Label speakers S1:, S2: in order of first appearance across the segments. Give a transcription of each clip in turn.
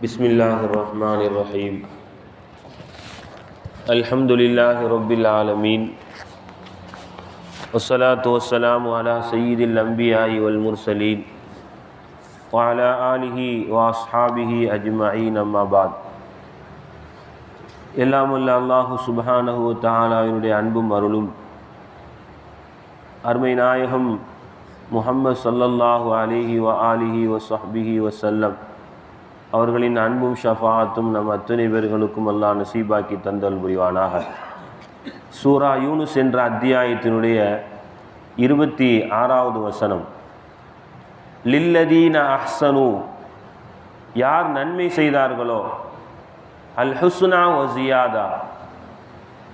S1: بسم الله الرحمن الرحيم الحمد لله رب العالمين والصلاة والسلام على سيد الأنبياء والمرسلين وعلى آله وأصحابه أجمعين أما بعد எல்லாம் வல்ல அல்லாஹு சுபஹானஹு தாலாவினுடைய அன்பும் அருளும் அருமை நாயகம் முஹம்மது ஸல்லல்லாஹு அலைஹி வ ஆலிஹி வ ஸஹ்பிஹி வசல்லம் அவர்களின் அன்பும் ஷஃபாத்தும் நம் அத்துணை பேர்களுக்கும் அல்லாஹ் நசீபாக்கி தந்தல் புரிவானாக. சூரா யூனுஸ் என்ற அத்தியாயத்தினுடைய இருபத்தி ஆறாவது வசனம். லில்லதீன அஹ்சனு. யார் நன்மை செய்தார்களோ? அல் ஹுஸ்னா ஒசியாதா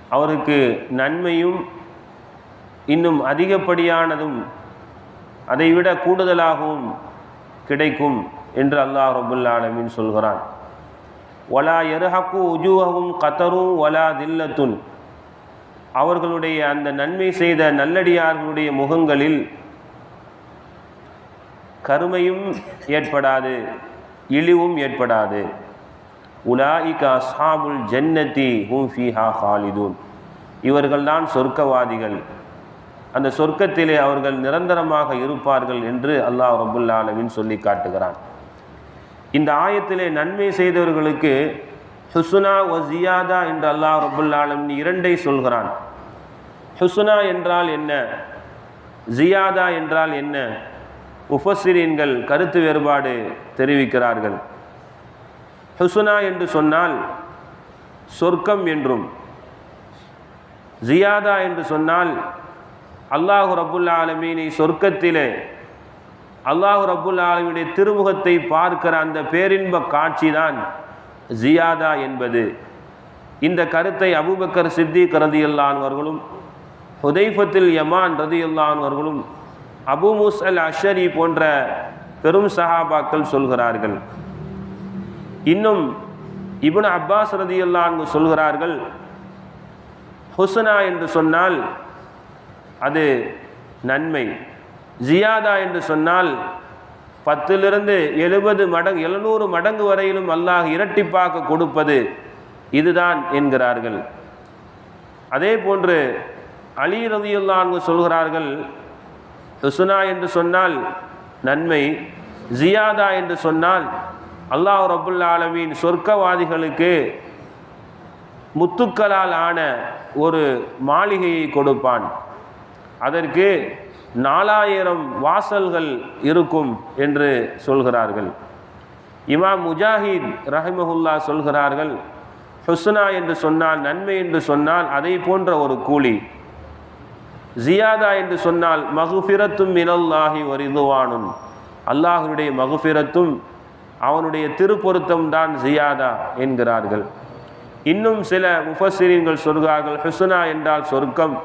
S1: அவருக்கு நன்மையும் இன்னும் அதிகப்படியானதும் அதைவிட கூடுதலாகவும் கிடைக்கும். என்று அல்லாஹ் ரபுல்லா ஆலமீன் சொல்கிறான். ஒலா எருஹக்கு உஜூஹவும் கத்தரும் ஒலா தில்லத்துன். அவர்களுடைய அந்த நன்மை செய்த நல்லடியார்களுடைய முகங்களில் கருமையும் ஏற்படாது இழிவும் ஏற்படாது. உலாயிக சாபுல் ஜன்னதி ஹூம் ஃபீஹா ஹாலிதூன். இவர்கள்தான் சொர்க்கவாதிகள். அந்த சொர்க்கத்திலே அவர்கள் நிரந்தரமாக இருப்பார்கள் என்று அல்லாஹ் ரபுல்லாலமின் சொல்லி காட்டுகிறான். இந்த ஆயத்திலே நன்மை செய்தவர்களுக்கு ஹுசுனா ஒ ஜியாதா என்று அல்லாஹ் ரபுல்லாலம் இரண்டை சொல்கிறான். ஹுசுனா என்றால் என்ன? ஜியாதா என்றால் என்ன? உபசிரியன்கள் கருத்து வேறுபாடு தெரிவிக்கிறார்கள். ஹுசுனா என்று சொன்னால் சொர்க்கம் என்றும் ஜியாதா என்று சொன்னால் அல்லாஹு ரபுல்லா ஆலமீனை சொர்க்கத்திலே அல்லாஹு ரபுல் ஆலமியுடைய திருமுகத்தை பார்க்கிற அந்த பேரின்ப காட்சி தான் ஜியாதா என்பது. இந்த கருத்தை அபுபக்கர் சித்திக் ரதியுல்லான்வர்களும் ஹுதைஃபத்தில் யமான் ரதியுல்லான்வர்களும் அபு முஸ் அல் அஷரி போன்ற பெரும் சஹாபாக்கள் சொல்கிறார்கள். இன்னும் இபுன் அப்பாஸ் ரதியுல்லான் சொல்கிறார்கள் ஹுசனா என்று சொன்னால் அது நன்மை. ஜியாதா என்று சொன்னால் பத்திலிருந்து எழுபது மடங்கு எழுநூறு மடங்கு வரையிலும் அல்லாஹ் இரட்டிப்பாக கொடுப்பது இதுதான் என்கிறார்கள். அதே போன்று அலி ரதியுல்லான் சொல்கிறார்கள் ஹுசுனா என்று சொன்னால் நன்மை ஜியாதா என்று சொன்னால் அல்லாஹ் ரபுல் ஆலமின் சொர்க்கவாதிகளுக்கு முத்துக்களால் ஆன ஒரு மாளிகையை கொடுப்பான். அதற்கு நாலாயிரம் வாசல்கள் இருக்கும் என்று சொல்கிறார்கள். இமாம் முஜாஹித் ரஹிமஹுல்லா சொல்கிறார்கள் ஹுஸ்னா என்று சொன்னால் நன்மை என்று சொன்னால் அதை போன்ற ஒரு கூலி. ஜியாதா என்று சொன்னால் மகுஃபிரத்தும் மினல்லாஹி வரிதுவானும். அல்லாஹுடைய மகுஃபிரத்தும் அவனுடைய திருப்பொருத்தம் தான் ஜியாதா என்கிறார்கள். இன்னும் சில முஃபசிரியர்கள் சொல்கிறார்கள் ஹுஸ்னா என்றால் சொர்க்கம்.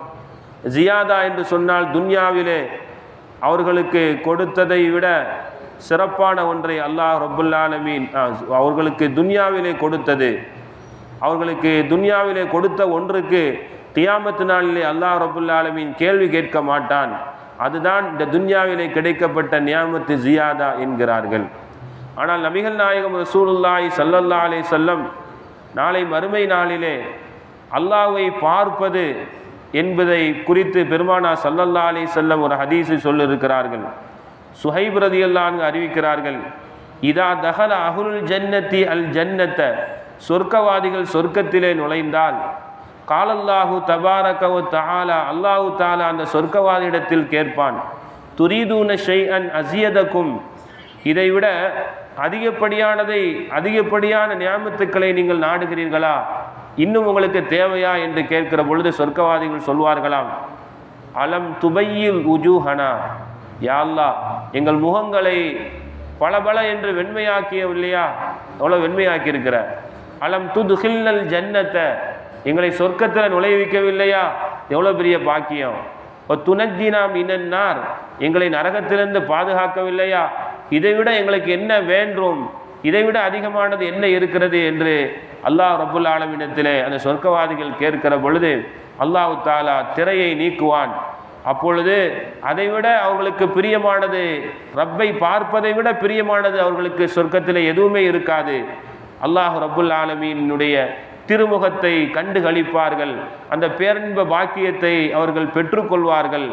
S1: ஜியாதா என்று சொன்னால் துன்யாவிலே அவர்களுக்கு கொடுத்ததை விட சிறப்பான ஒன்றை அல்லாஹ் ரபுல்லாலமீன் அவர்களுக்கு துன்யாவிலே கொடுத்தது. அவர்களுக்கு துன்யாவிலே கொடுத்த ஒன்றுக்கு தியாமத்து நாளிலே அல்லாஹ் ரபுல்லாலமீன் கேள்வி கேட்க மாட்டான். அதுதான் இந்த துன்யாவிலே கிடைக்கப்பட்ட நியாமத்து ஜியாதா என்கிறார்கள். ஆனால் நபிகள் நாயகம் ரசூலுல்லாய் சல்லல்லா அலே செல்லம் நாளை மறுமை நாளிலே அல்லாஹை பார்ப்பது என்பதை குறித்து பெருமானா சல்லல்லா அலி செல்லம் ஒரு ஹதீஸை சொல்லியிருக்கிறார்கள். சுஹைப் ரதியல்லான் அல்லான்னு அறிவிக்கிறார்கள் இதா தஹல அகுல் ஜன்னத்தி அல் ஜன்னத்த. சொர்க்கவாதிகள் சொர்க்கத்திலே நுழைந்தால் காலல்லாஹு தபாரகவு தஹாலா அல்லாஹு தாலா அந்த சொர்க்கவாதியிடத்தில் கேட்பான் துரிதூன ஷெய் அன் அசியதக்கும் இதைவிட அதிகப்படியானதை அதிகப்படியான நியாமத்துக்களை நீங்கள் நாடுகிறீர்களா? இன்னும் உங்களுக்கு தேவையா என்று கேட்கிற பொழுது சொர்க்கவாதிகள் சொல்வார்களாம் அலம் துபையில் உஜூஹனா? யாழ்லா எங்கள் முகங்களை பளபள என்று வெண்மையாக்கியவில்லையா? எவ்வளோ வெண்மையாக்கி இருக்கிற அலம் துதுஹில்லல் ஜன்னத்தை? எங்களை சொர்க்கத்தில் நுழைவிக்கவில்லையா? எவ்வளோ பெரிய பாக்கியம். இப்போ துணஜினாம் இனன்னார் எங்களை நரகத்திலிருந்து பாதுகாக்கவில்லையா? இதை விட எங்களுக்கு என்ன வேண்டும்? இதைவிட அதிகமானது என்ன இருக்கிறது என்று அல்லாஹ் ரபுல் ஆலமினத்திலே அந்த சொர்க்கவாதிகள் கேட்கிற பொழுது அல்லாஹு தாலா திரையை நீக்குவான். அப்பொழுது அதைவிட அவர்களுக்கு பிரியமானது ரப்பை பார்ப்பதை விட பிரியமானது அவர்களுக்கு சொர்க்கத்தில் எதுவுமே இருக்காது. அல்லாஹ் ரபுல் ஆலமீனுடைய திருமுகத்தை கண்டு கழிப்பார்கள் அந்த பேரன்ப பாக்கியத்தை அவர்கள் பெற்றுக்கொள்வார்கள்.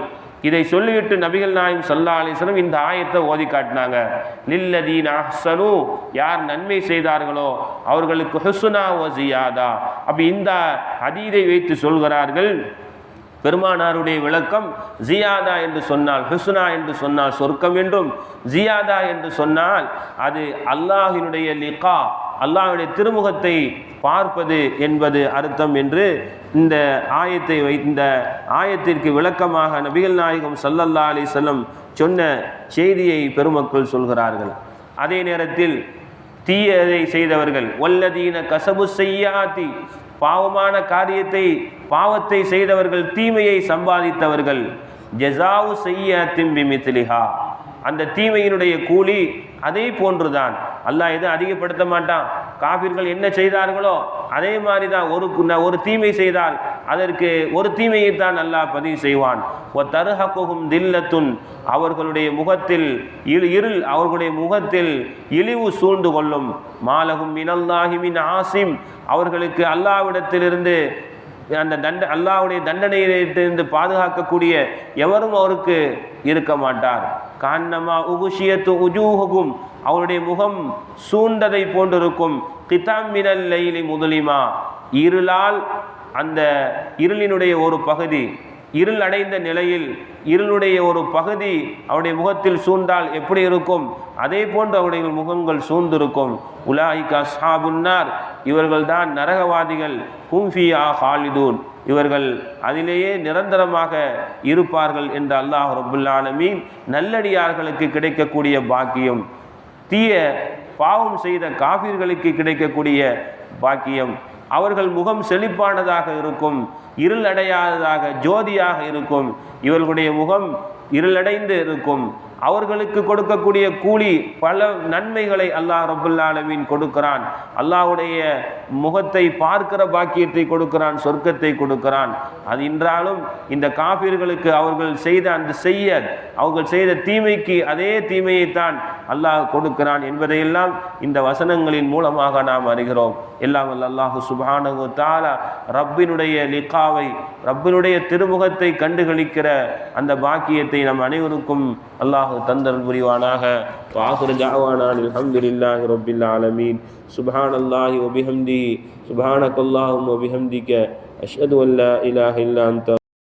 S1: இதை சொல்லிவிட்டு நபிகள் நாயம் சல்லா அலிஸ்லம் இந்த ஆயத்தை ஓதி காட்டினாங்க. லில்லதீன் அஹ்சனு யார் நன்மை செய்தார்களோ அவர்களுக்கு ஹுசுனா ஓ ஜியாதா. அப்படி இந்த அதீதை வைத்து சொல்கிறார்கள் பெருமானாருடைய விளக்கம் ஜியாதா என்று சொன்னால் ஹுசுனா என்று சொன்னால் சொர்க்கம் என்றும் ஜியாதா என்று சொன்னால் அது அல்லாஹினுடைய லிகா அல்லாஹுடைய திருமுகத்தை பார்ப்பது என்பது அர்த்தம் என்று இந்த ஆயத்தை வை இந்த ஆயத்திற்கு விளக்கமாக நபிகள் நாயகம் சல்லல்லா அலி செல்லம் சொன்ன செய்தியை பெருமக்கள் சொல்கிறார்கள். அதே நேரத்தில் தீயதை செய்தவர்கள் வல்லதீன கசபு செய்யாத்தி பாவமான காரியத்தை பாவத்தை செய்தவர்கள் தீமையை சம்பாதித்தவர்கள் ஜெசாவு செய்ய திம்பி மித்திலிஹா அந்த தீமையினுடைய கூலி அதே போன்றுதான். அல்லாஹ் எதுவும் அதிகப்படுத்த மாட்டான். காபிர்கள் என்ன செய்தார்களோ அதே மாதிரி தான் ஒரு ஒரு தீமை செய்தால் அதற்கு ஒரு தீமையை தான் அல்லாஹ் பதிவு செய்வான். ஒ தருஹக்கும் தில்லத்துன் அவர்களுடைய முகத்தில் இரு இருள் அவர்களுடைய முகத்தில் இழிவு சூழ்ந்து கொள்ளும். மாலகும் மினல்லாஹிமின் ஆசிம் அவர்களுக்கு அல்லாவிடத்திலிருந்து அந்த தண்ட அல்லாவுடைய தண்டனையிலிருந்து பாதுகாக்கக்கூடிய எவரும் அவருக்கு இருக்க மாட்டார். கான்னமா உகுஷியத்து உஜூஹுகும் அவருடைய முகம் சூண்டதை போன்றிருக்கும். கிதாமினல் லைலி முதலிமா இருளால் அந்த இருளினுடைய ஒரு பகுதி இருள் அடைந்த நிலையில் இருளுடைய ஒரு பகுதி அவருடைய முகத்தில் சூழ்ந்தால் எப்படி இருக்கும்? அதே போன்று அவருடைய முகங்கள் சூழ்ந்திருக்கும். உலாஹிகா சாபுன்னார் இவர்கள்தான் நரகவாதிகள். ஹூம்ஃபியா ஹாலிதூன். இவர்கள் அதிலேயே நிரந்தரமாக இருப்பார்கள் என்று அல்லாஹ் ரபுல்லானமீன் நல்லடியார்களுக்கு கிடைக்கக்கூடிய பாக்கியம். தீய பாவம் செய்த காபிர்களுக்கு கிடைக்கக்கூடிய பாக்கியம். அவர்கள் முகம் செழிப்பானதாக இருக்கும் இருள் அடையாததாக ஜோதியாக இருக்கும். இவர்களுடைய முகம் இருளடைந்து இருக்கும். அவர்களுக்கு கொடுக்கக்கூடிய கூலி பல நன்மைகளை அல்லாஹ் ரபுல்லாலமீன் கொடுக்கிறான். அல்லாஹுடைய முகத்தை பார்க்கிற பாக்கியத்தை கொடுக்கிறான் சொர்க்கத்தை கொடுக்கிறான். அது என்றாலும் இந்த காபிர்களுக்கு அவர்கள் செய்த அந்த செய்ய அவர்கள் செய்த தீமைக்கு அதே தீமையைத்தான் அல்லாஹ் கொடுக்கிறான் என்பதையெல்லாம் இந்த வசனங்களின் மூலமாக நாம் அறிகிறோம். எல்லாம் அல்லாஹு சுபானகு தாலா ரப்பினுடைய லிகாவை ரப்பினுடைய திருமுகத்தை கண்டுகளிக்கிற அந்த பாக்கியத்தை நம் அனைவருக்கும் அல்லாஹ் தந்தல் புரிவானாக வாஹுர் ஜாவானான் அல்ஹம்துலில்லாஹி ரப்பில் ஆலமீன் சுப்ஹான் அல்லாஹி வபிஹம்தி சுப்ஹானக் அல்லாஹும் வபிஹம்திக அஷ்ஹது அல்லா இலாஹ இல்லா அன்த